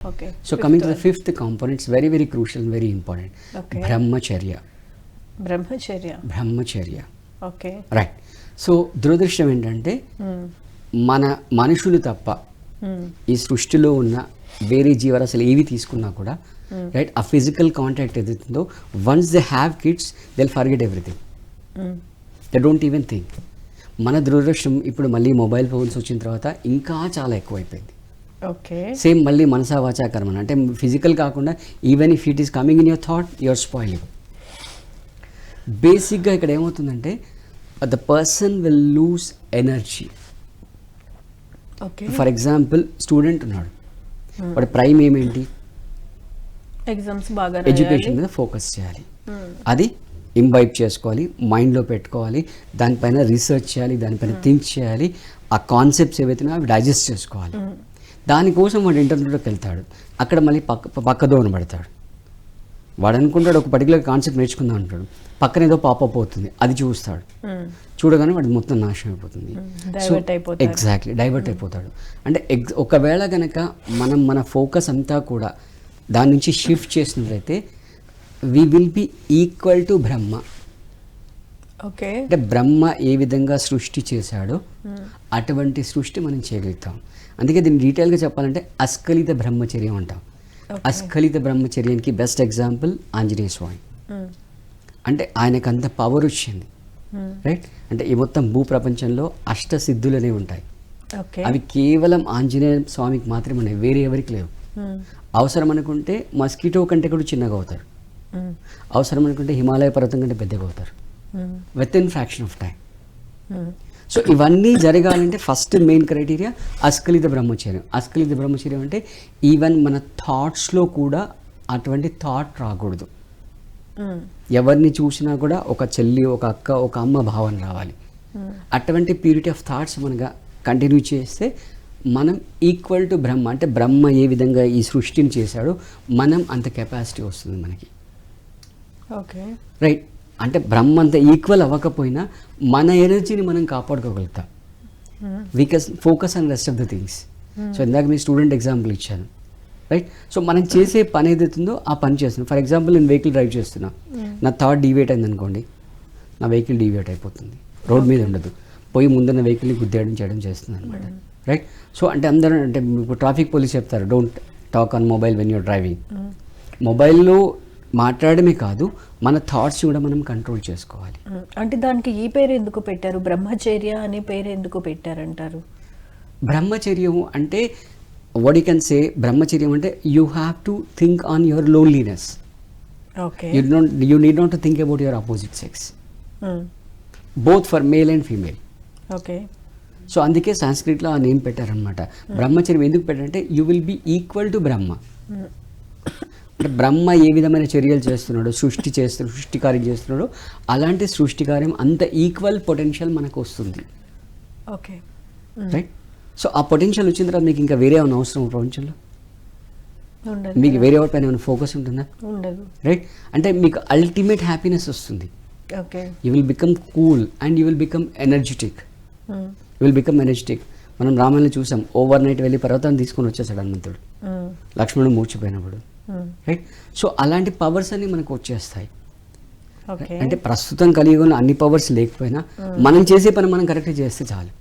Okay so coming to the fifth components very very crucial very important Okay. బ్రహ్మచర్య బ్రహ్మచర్య బ్రహ్మచర్య okay right so దురదృష్టం ఏంటంటే మ్మ్. మన మనుషులు తప్ప మ్మ్. ఈ సృష్టిలో ఉన్న వేరే జీవరాశులు ఏవి తీసుకున్నా కూడా రైట్ ఆ ఫిజికల్ కాంటాక్ట్ ఏదైతుందో once they have kids they'll forget everything. They don't even think మన దురదృష్టం ఇప్పుడు మళ్ళీ మొబైల్ ఫోన్స్ వచ్చిన తర్వాత ఇంకా చాలా ఎక్కువైపోయింది. సేమ్ మళ్ళీ మనసా వాచా కర్మన. అంటే ఫిజికల్ కాకుండా even if it is coming in your thought your spoiling బేసిక్గా ఇక్కడ ఏమవుతుందంటే the person will lose energy okay. For example student ఉన్నాడు. వాడి ప్రైమ్ ఏమేంటి? ఎగ్జామ్స్ బాగా ఎడ్యుకేషన్ మీద ఫోకస్ చేయాలి. అది ఇంబైబ్ చేసుకోవాలి మైండ్లో పెట్టుకోవాలి దానిపైన రీసెర్చ్ చేయాలి దానిపైన థింక్ చేయాలి ఆ కాన్సెప్ట్స్ ఏవైతున్నాయో అవి డైజెస్ట్ చేసుకోవాలి. దానికోసం వాడు ఇంటర్నెట్లోకి వెళ్తాడు. అక్కడ మళ్ళీ పక్క పక్కదోన పడతాడు. వాడు అనుకుంటాడు ఒక పర్టికులర్ కాన్సెప్ట్ నేర్చుకుందాం అంటాడు. పక్కన ఏదో పాపప్ అవుతుంది అది చూస్తాడు. చూడగానే వాడు మొత్తం నాశనం అయిపోతుంది. ఎగ్జాక్ట్లీ డైవర్ట్ అయిపోతాడు. అంటే ఎగ్జ్ ఒకవేళ గనక మనం మన ఫోకస్ అంతా కూడా దాని నుంచి షిఫ్ట్ చేసినట్లయితే we will be equal to Brahma. Okay. అంటే బ్రహ్మ ఏ విధంగా సృష్టి చేశాడో అటువంటి సృష్టి మనం చేయగలుగుతాం. అందుకే దీన్ని డీటెయిల్గా చెప్పాలంటే అస్ఖలిత బ్రహ్మచర్యం అంటాం. అస్ఖలిత బ్రహ్మచర్యానికి బెస్ట్ ఎగ్జాంపుల్ ఆంజనేయ స్వామి. అంటే ఆయనకు అంత పవర్ వచ్చింది. రైట్? అంటే ఈ మొత్తం భూ ప్రపంచంలో అష్ట సిద్ధులు అనేవి ఉంటాయి అవి కేవలం ఆంజనేయ స్వామికి మాత్రమే ఉన్నాయి వేరే ఎవరికి లేవు. అవసరం అనుకుంటే మస్కిటో కంటే కూడా చిన్నగా అవుతారు. అవసరం అనుకుంటే హిమాలయ పర్వతం కంటే పెద్దగా అవుతారు. Within fraction of time so ఇవన్నీ జరగాలంటే ఫస్ట్ మెయిన్ క్రైటీరియా అస్కలిత బ్రహ్మచర్యం. అస్కలిత బ్రహ్మచర్యం అంటే ఈవెన్ మన థాట్స్లో కూడా అటువంటి థాట్ రాకూడదు. ఎవరిని చూసినా కూడా ఒక చెల్లి ఒక అక్క ఒక అమ్మ భావన రావాలి. అటువంటి ప్యూరిటీ ఆఫ్ థాట్స్ మనగా కంటిన్యూ చేస్తే మనం ఈక్వల్ టు బ్రహ్మ అంటే బ్రహ్మ ఏ విధంగా ఈ సృష్టిని చేశాడో మనం అంత కెపాసిటీ వస్తుంది మనకి. ఓకే రైట్ అంటే బ్రహ్మ అంత ఈక్వల్ అవ్వకపోయినా మన ఎనర్జీని మనం కాపాడుకోగలుగుతాం. We can focus on rest of the things so ఇందాక మీ స్టూడెంట్ ఎగ్జాంపుల్ ఇచ్చాను. రైట్ సో మనం చేసే పని ఏదైతుందో ఆ పని చేస్తున్నాం. ఫర్ ఎగ్జాంపుల్ నేను వెహికల్ డ్రైవ్ చేస్తున్నా. నా థాట్ డీవియేట్ అయింది అనుకోండి నా వెహికల్ డీవియేట్ అయిపోతుంది. రోడ్ మీద ఉండదు. పోయి ముందున్న వెహికల్ని గుద్దేయడం చేయడం చేస్తుంది అనమాట రైట్ సో అంటే అందరూ అంటే ట్రాఫిక్ పోలీస్ చెప్తారు don't talk on mobile when you're driving మొబైల్లో మాట్లాడమే కాదు మన థాట్స్ కూడా మనం కంట్రోల్ చేసుకోవాలి. అంటే దానికి ఈ పేరు ఎందుకు పెట్టారు? బ్రహ్మచర్య అనే పేరు ఎందుకు పెట్టారంటారు? బ్రహ్మచర్యము అంటే వాట్ యూ కెన్ సే బ్రహ్మచర్యం అంటే you have to think on your loneliness okay. You don't you need not to think about your opposite sex both for male and female okay. So అందుకే సంస్కృతిలో ఆ నేమ్ పెట్టారనమాట బ్రహ్మచర్యం ఎందుకు పెట్టారంటే you will be equal to Brahma అంటే బ్రహ్మ ఏ విధమైన చర్యలు చేస్తున్నాడో సృష్టి చేస్తున్నాడు సృష్టి కార్యం చేస్తున్నాడో అలాంటి సృష్టి కార్యం అంత ఈక్వల్ పొటెన్షియల్ మనకు వస్తుంది. ఓకే. రైట్ సో ఆ పొటెన్షియల్ వచ్చిన తర్వాత మీకు ఇంకా వేరే ఏమైనా అవసరం ప్రపంచంలో మీకు వేరే పైన ఏమైనా ఫోకస్ ఉంటుందా? ఉండదు. రైట్ అంటే మీకు అల్టిమేట్ హ్యాపీనెస్ వస్తుంది. Okay. You will become cool and you will become energetic you will become energetic మనం రామాయణంలో చూసాం ఓవర్ నైట్ వెళ్ళి పర్వతాన్ని తీసుకొని వచ్చేసాడు హనుమంతుడు. లక్ష్మణుడు మూర్చిపోయినప్పుడు. రైట్ సో అలాంటి పవర్స్ అన్ని మనకు వచ్చేస్తాయి. అంటే ప్రస్తుతం కలిగి ఉన్న అన్ని పవర్స్ లేకపోయినా మనం చేసే పని మనం కరెక్ట్ చేస్తే చాలు.